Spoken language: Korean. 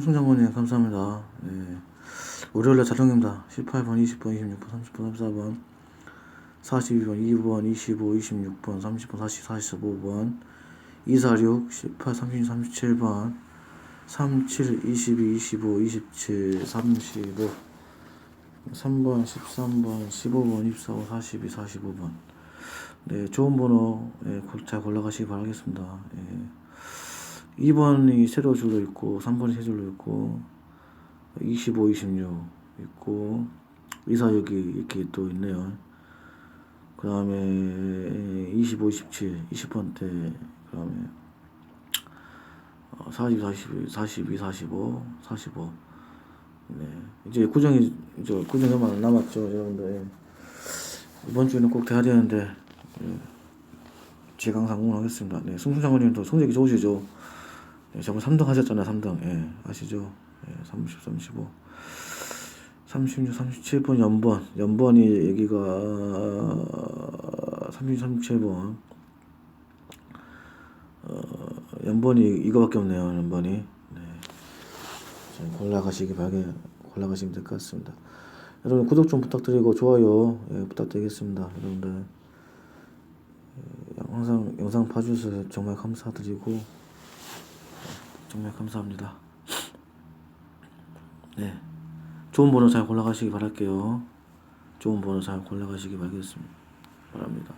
승장군님 감사합니다. 네. 월요일날 자동입니다. 18번, 20번, 26번, 30번, 34번, 42번, 2번, 25, 26번, 30번, 40, 45번, 246, 18, 36, 37번, 37, 22, 25, 27, 35, 3번, 13번, 15번, 24, 42, 45번. 네, 좋은 번호 예, 골- 잘 골라가시기 바라겠습니다. 예. 2번이 세로 줄로 있고 3번이 세 줄로 있고 25, 26 있고 246이 이렇게 또 있네요. 그 다음에 25, 27, 20번대 그 다음에 40, 42, 42, 45, 45 네. 이제 구정이 이제 안 남았죠 여러분들 예. 이번 주에는 꼭 돼야 되는데 예. 제가 항상 응원하겠습니다. 네, 승승장군님도 성적이 좋으시죠? 네, 저번 3등 하셨잖아요, 3등. 예, 아시죠? 예, 30, 35. 36, 37번 연번. 연번이 여기가 36, 37번. 어, 연번이 이거밖에 없네요, 연번이. 네. 좀 골라가시기 바라게, 골라가시면 될 것 같습니다. 여러분, 구독 좀 부탁드리고, 좋아요, 예, 부탁드리겠습니다. 여러분들. 항상 영상 봐주셔서 정말 감사드리고 정말 감사합니다. 네, 좋은 번호 잘 골라가시기 바랄게요. 좋은 번호 잘 골라가시기 바라겠습니다. 바랍니다.